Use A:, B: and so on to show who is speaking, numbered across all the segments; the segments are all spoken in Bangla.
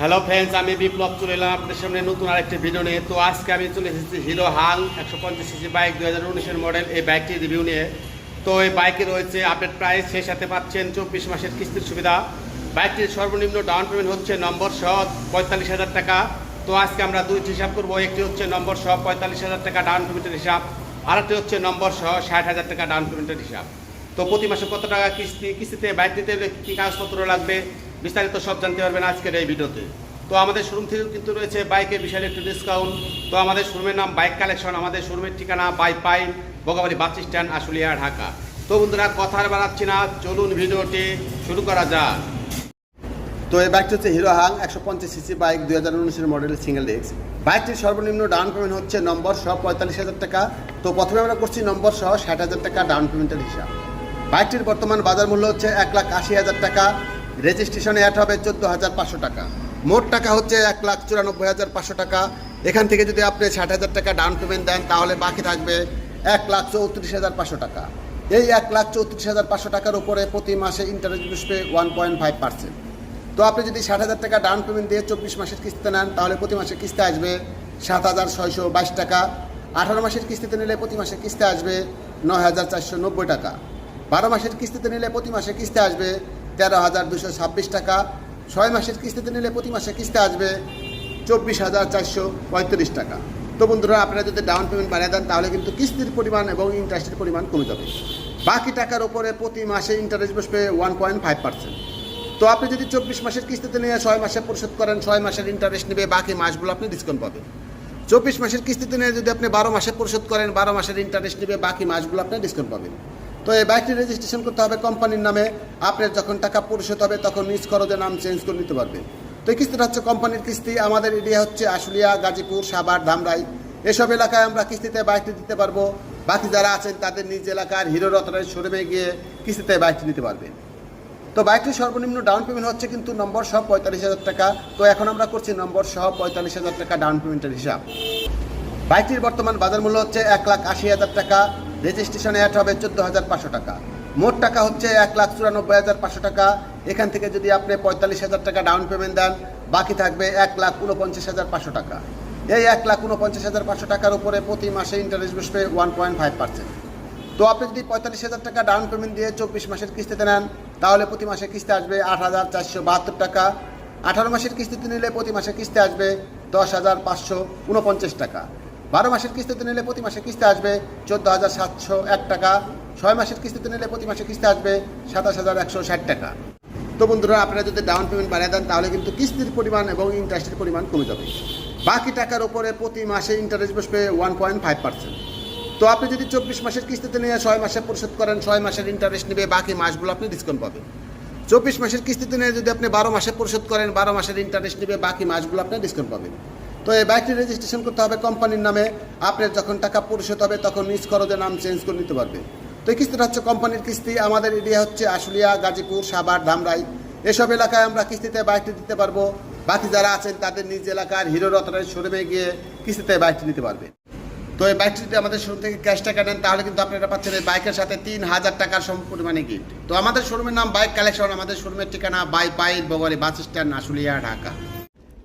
A: হ্যালো ফ্রেন্ডস আমি বিপ্লব চলে এলাম আপনাদের সামনে নতুন আরেকটি ভিডিও নিয়ে। তো আজকে আমি চলে এসেছি হিরো হাং একশো পঞ্চাশ সিসি বাইক দু হাজার উনিশের মডেল এই বাইকটির রিভিউ নিয়ে। তো এই বাইকে রয়েছে আপডেট প্রাইস সেই সাথে পাচ্ছেন চব্বিশ মাসের কিস্তির সুবিধা। বাইকটির সর্বনিম্ন ডাউন পেমেন্ট হচ্ছে নম্বর সহ পঁয়তাল্লিশ হাজার টাকা। তো আজকে আমরা দুইটি হিসাব করব, একটি হচ্ছে নম্বর সহ পঁয়তাল্লিশ হাজার টাকা ডাউন পেমেন্টের হিসাব আর একটি হচ্ছে নম্বর সহ ষাট হাজার টাকা ডাউন পেমেন্টের হিসাব। তো প্রতি মাসে কত টাকা কিস্তি, কিস্তিতে বাইক হলে কী কাগজপত্র লাগবে? বিস্তারিত সব জানতে পারবেন আজকের এই ভিডিওতে। তো আমাদের শোরুম থেকেও কিন্তু রয়েছে বাইকের বিশাল একটু ডিসকাউন্ট তো আমাদের শোরুমের নাম বাইক কালেকশন আমাদের শোরুমের ঠিকানা Baipail, Bagabari bus stand Ashulia, Dhaka. তো বন্ধুরা কথা আর বাড়াচ্ছি না, চলুন ভিডিওটি শুরু করা যাক।
B: তো এই বাইকটি হচ্ছে হিরো হাং একশো পঞ্চাশ সিসি বাইক, দুই হাজার উনিশের মডেলের সিঙ্গেল ডিস্ক বাইকটির সর্বনিম্ন ডাউন পেমেন্ট হচ্ছে নম্বর সহ পঁয়তাল্লিশ হাজার টাকা। তো প্রথমে আমরা করছি নম্বর সহ ষাট হাজার টাকা ডাউন পেমেন্টের হিসাব। বাইকটির বর্তমান বাজার মূল্য হচ্ছে এক লাখ আশি হাজার টাকা। রেজিস্ট্রেশনে অ্যাড হবে চোদ্দ হাজার পাঁচশো টাকা। মোট টাকা হচ্ছে এক লাখ চুরানব্বই হাজার পাঁচশো টাকা। এখান থেকে যদি আপনি ষাট হাজার টাকা ডাউন পেমেন্ট দেন, তাহলে বাকি থাকবে এক লাখ চৌত্রিশ হাজার পাঁচশো টাকা। এই এক লাখ চৌত্রিশ হাজার পাঁচশো টাকার উপরে প্রতি মাসে ইন্টারেস্ট বসবে ওয়ান পয়েন্ট ফাইভ পার্সেন্ট তো আপনি যদি ষাট হাজার টাকা ডাউন পেমেন্ট দিয়ে চব্বিশ মাসের কিস্তিতে নেন, তাহলে প্রতি মাসে কিস্তি আসবে সাত হাজার ছয়শো বাইশ টাকা। আঠারো মাসের কিস্তিতে নিলে প্রতি মাসে কিস্তি আসবে নয় হাজার চারশো নব্বই টাকা। বারো মাসের কিস্তিতে নিলে প্রতি মাসে কিস্তি আসবে তেরো হাজার দুশো ছাব্বিশ টাকা। ছয় মাসের কিস্তিতে নিলে প্রতি মাসে কিস্তি আসবে চব্বিশ হাজার চারশো পঁয়ত্রিশ টাকা। তো বন্ধুরা, আপনারা যদি ডাউন পেমেন্ট বাড়িয়ে দেন, তাহলে কিন্তু কিস্তির পরিমাণ এবং ইন্টারেস্টের পরিমাণ কমে যাবে। বাকি টাকার ওপরে প্রতি মাসে ইন্টারেস্ট বসবে ওয়ান পয়েন্ট ফাইভ পার্সেন্ট তো আপনি যদি চব্বিশ মাসের কিস্তিতে নিয়ে ছয় মাসে পরিশোধ করেন, ছয় মাসের ইন্টারেস্ট নেবে, বাকি মাসগুলো আপনি ডিসকাউন্ট পাবেন। চব্বিশ মাসের কিস্তিতে নিয়ে যদি আপনি বারো মাসে পরিশোধ করেন, বারো মাসের ইন্টারেস্ট নেবে, বাকি মাসগুলো আপনি ডিসকাউন্ট পাবেন। তো এই বাইকটি রেজিস্ট্রেশন করতে হবে কোম্পানির নামে। আপনার যখন টাকা পরিশোধ হবে, তখন নিজ খরচে নাম চেঞ্জ করে নিতে পারবেন তো এই কিস্তিটা হচ্ছে কোম্পানির কিস্তি। আমাদের এরিয়া হচ্ছে আশুলিয়া, গাজীপুর, সাভার, ধামরাই। এসব এলাকায় আমরা কিস্তিতে বাইকটি দিতে পারব। বাকি যারা আছেন, তাদের নিজ এলাকার হিরো রতনের শোরুমে গিয়ে কিস্তিতে বাইকটি নিতে পারবেন তো বাইকটির সর্বনিম্ন ডাউন পেমেন্ট হচ্ছে কিন্তু নম্বর সহ পঁয়তাল্লিশ হাজার টাকা। তো এখন আমরা করছি নম্বর সহ পঁয়তাল্লিশ হাজার টাকা ডাউন পেমেন্টের হিসাব। বাইকটির বর্তমান বাজার মূল্য হচ্ছে এক লাখ আশি হাজার টাকা। রেজিস্ট্রেশনে অ্যাড হবে চোদ্দ হাজার পাঁচশো টাকা। মোট টাকা হচ্ছে এক লাখ চুরানব্বই হাজার পাঁচশো টাকা। এখান থেকে যদি আপনি পঁয়তাল্লিশ হাজার টাকা ডাউন পেমেন্ট দেন, বাকি থাকবে এক লাখ উনপঞ্চাশ হাজার পাঁচশো টাকা। এই এক লাখ উনপঞ্চাশ হাজার পাঁচশো টাকার উপরে প্রতি মাসে ইন্টারেস্ট বসবে ওয়ান পয়েন্ট ফাইভ পার্সেন্ট। তো আপনি যদি পঁয়তাল্লিশ হাজার টাকা ডাউন পেমেন্ট দিয়ে চব্বিশ মাসের কিস্তিতে নেন, তাহলে প্রতি মাসে কিস্তি আসবে আট হাজার চারশো বাহাত্তর টাকা। আঠারো মাসের কিস্তিতে নিলে প্রতি মাসে কিস্তি আসবে দশ হাজার পাঁচশো উনপঞ্চাশ টাকা। বারো মাসের কিস্তিতে নিলে প্রতি মাসে কিস্তি আসবে চোদ্দ হাজার সাতশো এক টাকা, ছয় মাসের কিস্তিতে নিলে প্রতি মাসে কিস্তি আসবে সাতাশ হাজার একশো ষাট টাকা। তো বন্ধুরা, আপনারা যদি ডাউন পেমেন্ট বাড়িয়ে দেন, তাহলে কিন্তু কিস্তির পরিমাণ এবং ইন্টারেস্টের পরিমাণ কমে যাবে। বাকি টাকার উপরে প্রতি মাসে ইন্টারেস্ট বসবে ওয়ান পয়েন্ট ফাইভ পার্সেন্ট তো আপনি যদি চব্বিশ মাসের কিস্তিতে নিয়ে ছয় মাসে পরিশোধ করেন, ছয় মাসের ইন্টারেস্ট নেবে, বাকি মাসগুলো আপনি ডিসকাউন্ট পাবেন। চব্বিশ মাসের কিস্তিতে নিয়ে যদি আপনি বারো মাসে পরিশোধ করেন, বারো মাসের ইন্টারেস্ট নেবে, বাকি মাসগুলো আপনি ডিসকাউন্ট পাবেন। তো এই বাইকটি রেজিস্ট্রেশন করতে হবে কোম্পানির নামে। আপনার যখন টাকা পরিশোধ হবে, তখন নিজ খরচে নাম চেঞ্জ করে নিতে পারবে। তো এই কিস্তিটা হচ্ছে কোম্পানির কিস্তি। আমাদের এরিয়া হচ্ছে আশুলিয়া, গাজীপুর, সাভার, ধামরাই। এসব এলাকায় আমরা কিস্তিতে বাইকটি দিতে পারব। বাকি যারা আছেন, তাদের নিজ এলাকার হিরো রতনের শোরুমে গিয়ে কিস্তিতে বাইকটি নিতে পারবে। তো এই বাইকটি যদি আমাদের শোরুম থেকে ক্যাশ টাকা নেন, তাহলে কিন্তু আপনারা পাচ্ছেন এই বাইকের সাথে তিন হাজার টাকার সম পরিমাণে গিফট তো আমাদের শোরুমের নাম বাইক কালেকশন আমাদের শোরুমের ঠিকানা Baipail Bogabari bus stand Ashulia, Dhaka.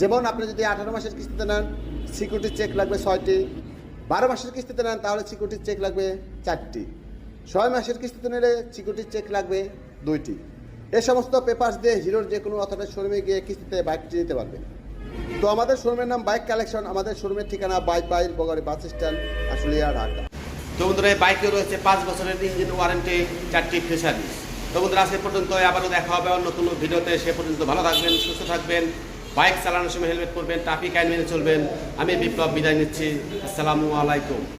B: যেমন আপনি যদি আঠারো মাসের কিস্তিতে নেন সিকিউরিটি চেক লাগবে ছয়টি। বারো মাসের কিস্তিতে নেন, তাহলে সিকিউরিটি চেক লাগবে চারটি। ছয় মাসের কিস্তিতে নিলে সিকিউরিটি চেক লাগবে দুইটি। এ সমস্ত পেপার্স দিয়ে হিরোর যে কোনো অথবা শোরুমে গিয়ে কিস্তিতে বাইকটি নিতে পারবে। তো আমাদের শোরুমের নাম বাইক কালেকশন আমাদের শোরুমের ঠিকানা বাইক বাইক বগারি বাস স্ট্যান্ড আসলিয়া ঢাকা।
A: তো বন্ধুরা, এই বাইকে রয়েছে পাঁচ বছরের ইঞ্জিন ওয়ারেন্টি চারটি ফ্রি তো বন্ধুরা সে পর্যন্ত আবারও দেখা হবে অন্য কোনো ভিডিওতে। সে পর্যন্ত ভালো থাকবেন, সুস্থ থাকবেন। বাইক চালানোর সময় হেলমেট পরবেন, ট্রাফিক আইন মেনে চলবেন। আমি বিপ্লব বিদায় নিচ্ছি। আসসালামু আলাইকুম।